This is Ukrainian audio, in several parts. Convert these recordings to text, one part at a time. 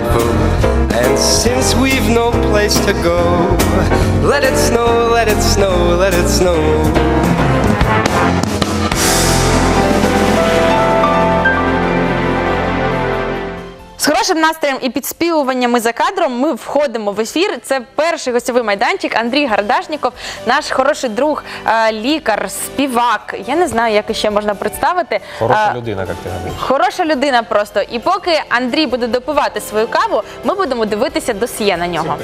delightful. And since we've no place to go, let it snow, let it snow, let it snow. Хорошим настроєм і підспівуваннями за кадром ми входимо в ефір. Це перший гостєвий майданчик. Андрій Гардашніков, наш хороший друг, е, лікар, співак. Я не знаю, як ще можна представити. Хороша Е, людина, як ти говориш. Хороша людина просто. І поки Андрій буде допивати свою каву, ми будемо дивитися досьє на нього.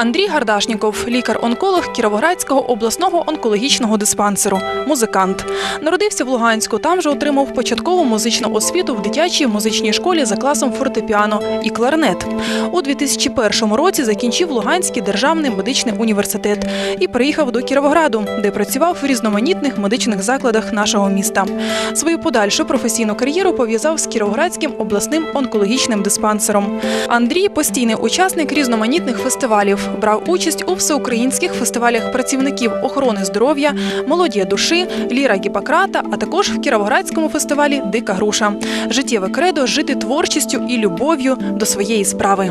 Андрій Гардашніков, лікар-онколог Кіровоградського обласного онкологічного диспансеру, музикант. Народився в Луганську. Там же отримав початкову музичну освіту в дитячій музичній школі за класом фортепіано і кларнет. У 2001 році закінчив Луганський державний медичний університет і приїхав до Кіровограду, де працював в різноманітних медичних закладах нашого міста. Свою подальшу професійну кар'єру пов'язав з Кіровоградським обласним онкологічним диспансером. Андрій постійний учасник різноманітних фестивалів, брав участь у всеукраїнських фестивалях працівників охорони здоров'я, молодія душі, ліра Гіппократа, а також в Кіровоградському фестивалі Дика груша. Життєве кредо жити творчістю і любов'ю до своєї справи.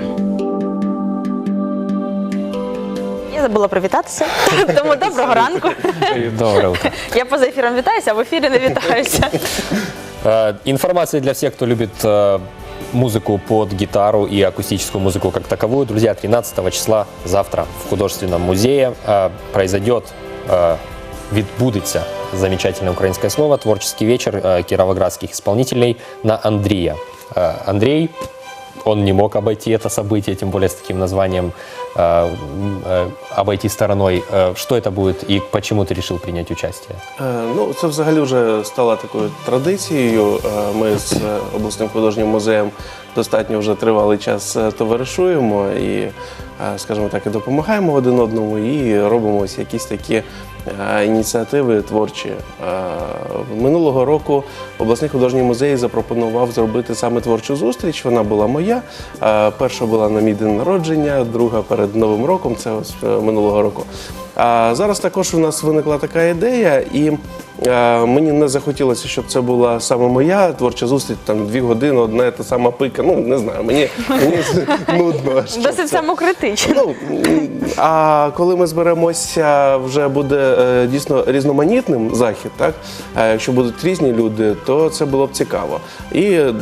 Я забула привітатися. Тому доброго ранку. Доброе утро. Я поза ефіром вітаюся, а в ефірі не вітаюся. Э, Информация для всех, кто любит э, музыку под гитару и акустическую музыку как таковую. Друзья, 13 числа завтра в художественном музее э, произойдет э, відбудеться замечательное украинское слово, творческий вечер э, кировоградских исполнителей на Андрея. Э, Андрей, он не мог обойти это событие, тем более с таким названием, э, м, э, обойти стороной. Э, Что это будет и почему ты решил принять участие? Е, Ну, це взагалі вже стало такою традицією. Е, Ми з е, обласним художнім музеєм достатньо вже тривалий час е, товаришуємо і, е, скажімо так, і допомагаємо один одному, і робимо ось якісь такі е, ініціативи творчі. Е, Минулого року обласний художній музей запропонував зробити саме творчу зустріч. Вона була моя. Е, Перша була на мій день народження, друга перед Новим роком, це ось е, минулого року. А зараз також у нас виникла така ідея, і е, мені не захотілося, щоб це була саме моя творча зустріч, там дві години, одна та сама пика. Ну не знаю, мені, мені нудно. Досить самокритично. Ну, а коли ми зберемося, вже буде е, дійсно різноманітним захід, так? Якщо будуть різні люди, то це було б цікаво. І е,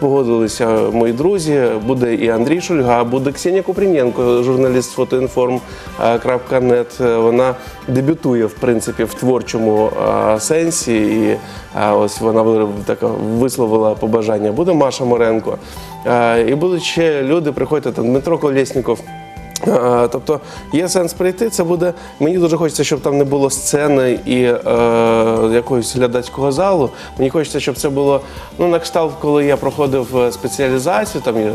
погодилися мої друзі, буде і Андрій Шульга, буде Ксенія Купріненко, журналіст фотоінформ.нет. Вона дебютує, в принципі, в творчому е, сенсі. І ось вона така висловила побажання. Буде Маша Моренко. І будуть ще люди, приходьте там Дмитро Колєсніков. Е, Тобто є сенс прийти. Це буде. Мені дуже хочеться, щоб там не було сцени і е, якогось глядацького залу. Мені хочеться, щоб це було ну на кшталт, коли я проходив е, спеціалізацію, там е,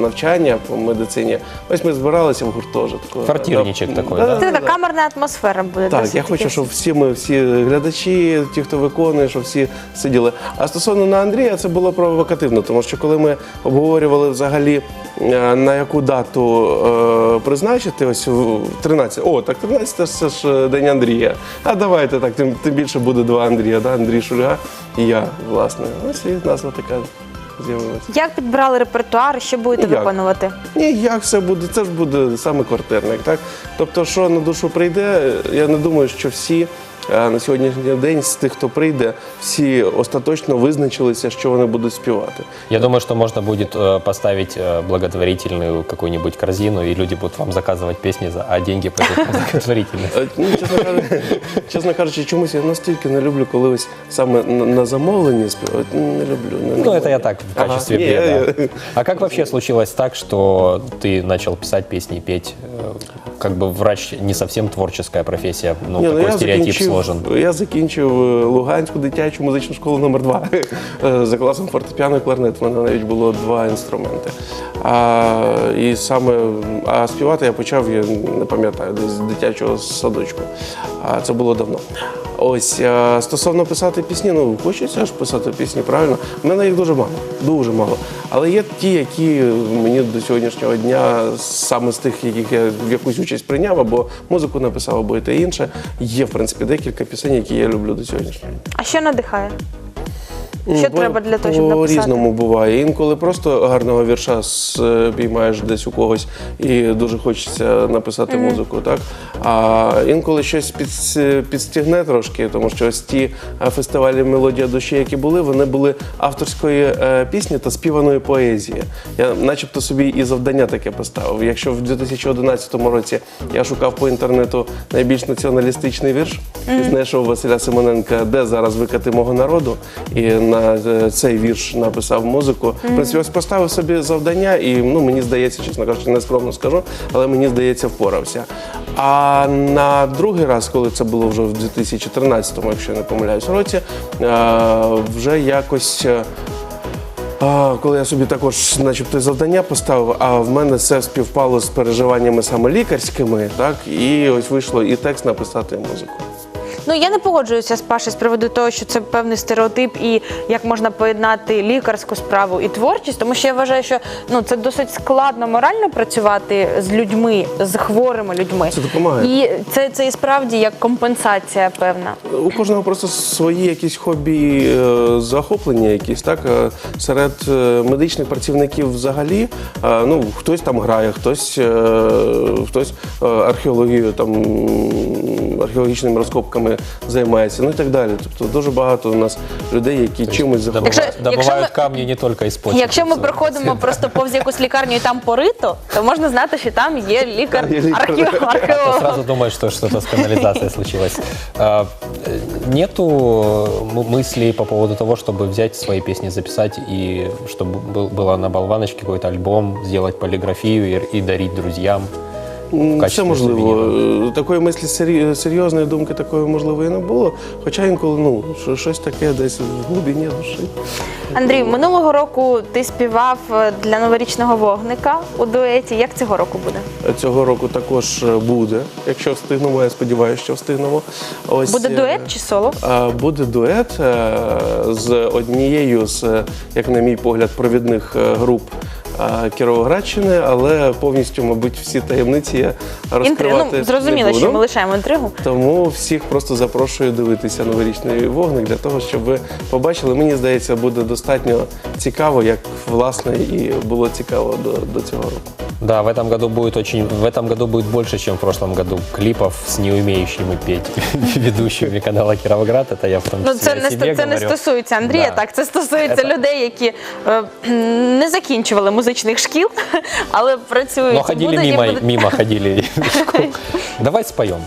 навчання по медицині. Ось ми збиралися в гуртожитку. Квартирничок Да, такий, да, да? да, Це да. камерна атмосфера буде. Так, я хочу, щоб всі ми, всі глядачі, ті, хто виконує, щоб всі сиділи. А стосовно на Андрія, це було провокативно, тому що коли ми обговорювали взагалі е, на яку дату е, призначити, ось в 13, о, так 13 це ж день Андрія. А давайте так, тим, тим більше буде два Андрія, да? Андрій Шульга і я, власне. Ось і назва така з'явилася. Як підбирали репертуар, що будете Ніяк. виконувати? Ні, як все буде, це ж буде саме квартирник, так? Тобто, що на душу прийде, я не думаю, що всі на сьогоднішній день з тих, хто прийде, всі остаточно визначилися, що вони будуть співати. Я думаю, что можно будет э, поставить э, благотворительную какую-нибудь корзину, и люди будут вам заказывать песни, за- а деньги пойдут на благотворительность. Е, Ну, чесно кажучи, чесно кажучи, чомусь я настільки не люблю, коли ось саме на, на замовленні співають. Ну, Не люблю. Не, Ну, это я так, в Ага, качестве не, бреда. я- А как вообще случилось так, что ты начал писать песни и петь? Как бы врач не совсем творческая профессия, ну, не, такой я стереотип закінчив- сложен. Я закінчив е, Луганську дитячу музичну школу номер 2 за класом фортепіано і кларнет. У мене навіть було два інструменти. А, і саме а співати я почав, я не пам'ятаю, десь з дитячого садочку. А це було давно. Ось стосовно писати пісні, ну хочеться ж писати пісні, правильно. У мене їх дуже мало, дуже мало. Але є ті, які мені до сьогоднішнього дня саме з тих, яких я якусь участь прийняв, або музику написав, або і те інше. Є, в принципі, декілька пісень, які я люблю до сьогоднішнього. А що надихає? Що Бо треба для того, щоб написати? По-різному буває. Інколи просто гарного вірша спіймаєш десь у когось і дуже хочеться написати музику, так? А інколи щось під, підстігне трошки, тому що ось ті е, фестивалі Мелодія душі, які були, вони були авторської е, пісні та співаної поезії. Я начебто собі і завдання таке поставив. Якщо в 2011 році я шукав по інтернету найбільш націоналістичний вірш, і знайшов Василя Симоненка, де зараз викати мого народу, і на е, цей вірш написав музику. В принципі, ось поставив собі завдання, і ну мені здається, чесно кажучи, нескромно скажу, але мені здається, впорався. А на другий раз, коли це було вже в 2013, якщо я не помиляюсь, році, е, вже якось. е, а, коли я собі також, начебто, завдання поставив, а в мене це співпало з переживаннями саме лікарськими, так і ось вийшло і текст написати, і музику. Ну я не погоджуюся з Пашею з приводу того, що це певний стереотип і як можна поєднати лікарську справу і творчість, тому що я вважаю, що ну це досить складно морально працювати з людьми, з хворими людьми. Це допомагає. І це, це і справді як компенсація певна. У кожного просто свої якісь хобі, е, захоплення, якісь так Е, серед е, медичних працівників взагалі. Ну хтось там грає, хтось, хтось археологією, там археологічними розкопками займається, ну і так далі. Тобто дуже багато у нас людей, які чимось захоплюються. Якщо- Добывают, якщо ми- камни не только из почек. Якщо ми проходимо просто повз якусь лікарню і там порито, то можна знати, що там є лікар Є лікар. архео- то археолог. сразу думаешь, что что-то с канализацией случилось. А, э, Нету м- мыслей по поводу того, чтобы взять свои песни, записать и чтобы был- было на болваночке какой-то альбом, сделать полиграфию и, и дарить друзьям. Качестві Це можливо. сувеніру. Е, Такої мислі серйозної думки такої можливо і не було. Хоча інколи ну щось таке десь в глибині душі. Андрій, минулого року ти співав е, для новорічного вогника у дуеті. Як цього року буде? Цього року також е, буде, якщо встигнемо. Я сподіваюся, що встигнемо. Ось Буде е, дует чи соло? Буде дует е, з однією з, е, як на мій погляд, провідних е, груп е, Кіровоградщини, але повністю, мабуть, всі таємниці я Інтри... розкривати Ну, зрозуміло, не буду. що ми лишаємо інтригу. Тому всіх просто запрошую дивитися новорічний вогник для того, щоб ви побачили. Мені здається, буде достатньо цікаво, як власне і було цікаво до, до цього року. Да, в этом году будет очень, в этом году будет больше, чем в прошлом году клипов с не умеющими петь ведущими канала Кировоград. Это я в том числе Ну це о не себе ст- це не говорю. стосується Андрія. Да. Так, це стосується Это- людей, які е, не закінчували музичних шкіл, але працюють Но і ходили будуть, і мимо, будуть- мимо ходили. в школу. Давай споем.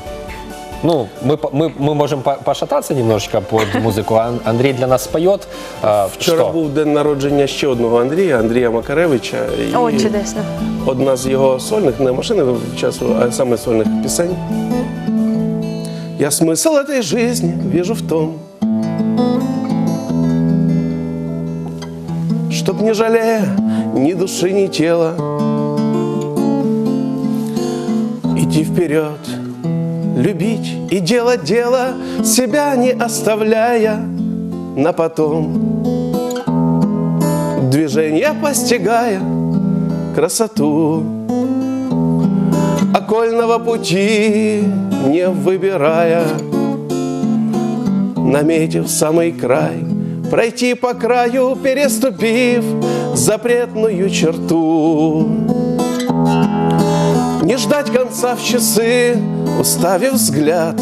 Ну, мы, по- мы, мы можем по- пошататься немножечко под музыку. а Андрей для нас споет. А, Вчора что? був день народження ще одного Андрія, Андрія Макаревича. І О, чудесно. Одна з його сольних, не машини часу, а саме сольних пісень. Я смысл этой жизни вижу в том, Чтоб не жалея ни души, ни тела. Идти вперед, любить и делать дело Себя не оставляя на потом. Движение постигая красоту Окольного пути не выбирая Наметив самый край Пройти по краю, переступив запретную черту. Не ждать конца в часы, уставив взгляд.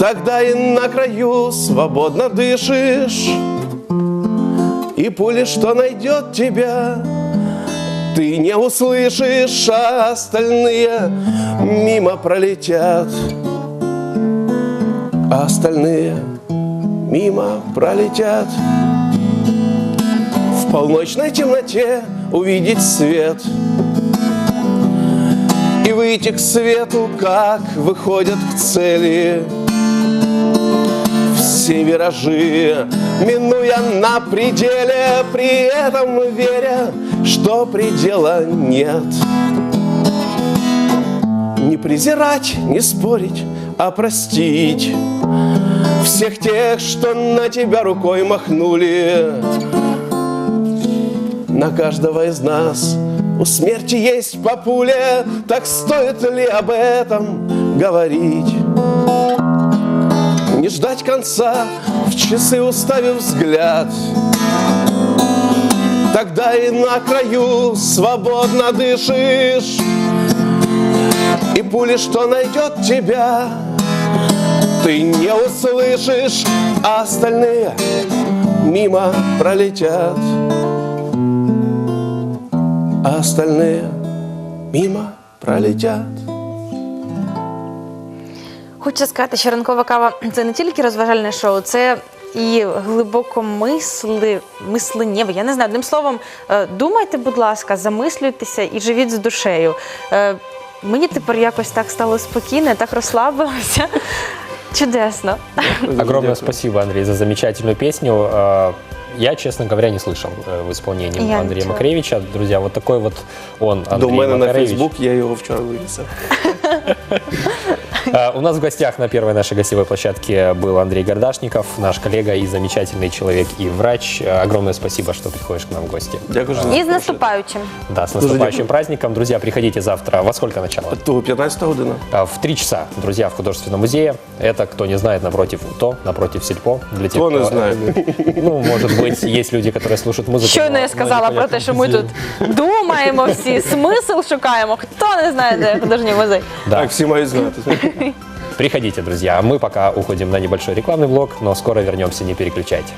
Тогда и на краю свободно дышишь. И пули, что найдет тебя, ты не услышишь, а остальные мимо пролетят. А остальные мимо пролетят. В полночной темноте увидеть свет И выйти к свету, как выходят к цели все виражи, минуя на пределе, при этом веря, что предела нет. Не презирать, не спорить, а простить всех тех, что на тебя рукой махнули. На каждого из нас у смерти есть папуля, так стоит ли об этом говорить? Не ждать конца, в часы уставив взгляд, Тогда и на краю свободно дышишь, И пули, что найдет тебя, ты не услышишь, а остальные мимо пролетят. А остальные мимо пролетят. Хочу сказати, що ранкова кава це не тільки розважальне шоу, це і глибоко мисли, мисленнєве. Я не знаю. Одним словом, е, думайте, будь ласка, замислюйтеся і живіть з душею. Е, Мені тепер якось так стало спокійно, я так розслабилася. Чудесно. Огромное Дякую. спасибо, Андрей, за замечательную песню. Э, Я, честно говоря, не слышал э, в исполнении Я Андрея ничего. Макаревича. Друзья, вот такой вот он, До Андрей мене на Макаревич. Фейсбук, я його вчора вивісив. Э, У нас в гостях на первой нашей гостевой площадке был Андрей Гордашников, наш коллега и замечательный человек и врач. Э, Огромное спасибо, что приходишь к нам в гости. Дякую, що І з запросили. наступаючим. Да, с Дуже наступающим дякую. праздником. Друзья, приходите завтра. Во сколько начало? То 15 година. А, В три часа, друзья, в художественном музее. Это, кто не знает, напротив УТО, напротив Сельпо. Для тех, Хто не знає. Ну, может быть, есть люди, которые слушают музыку. Щойно но- я но сказала про непонятно те, що ми где. тут думаємо всі, смисл шукаємо. Хто не знає, де художній музей? Да. Так, всі мають знати. Приходите, друзья. Мы пока уходим на небольшой рекламный блок, но скоро вернемся, не переключайте.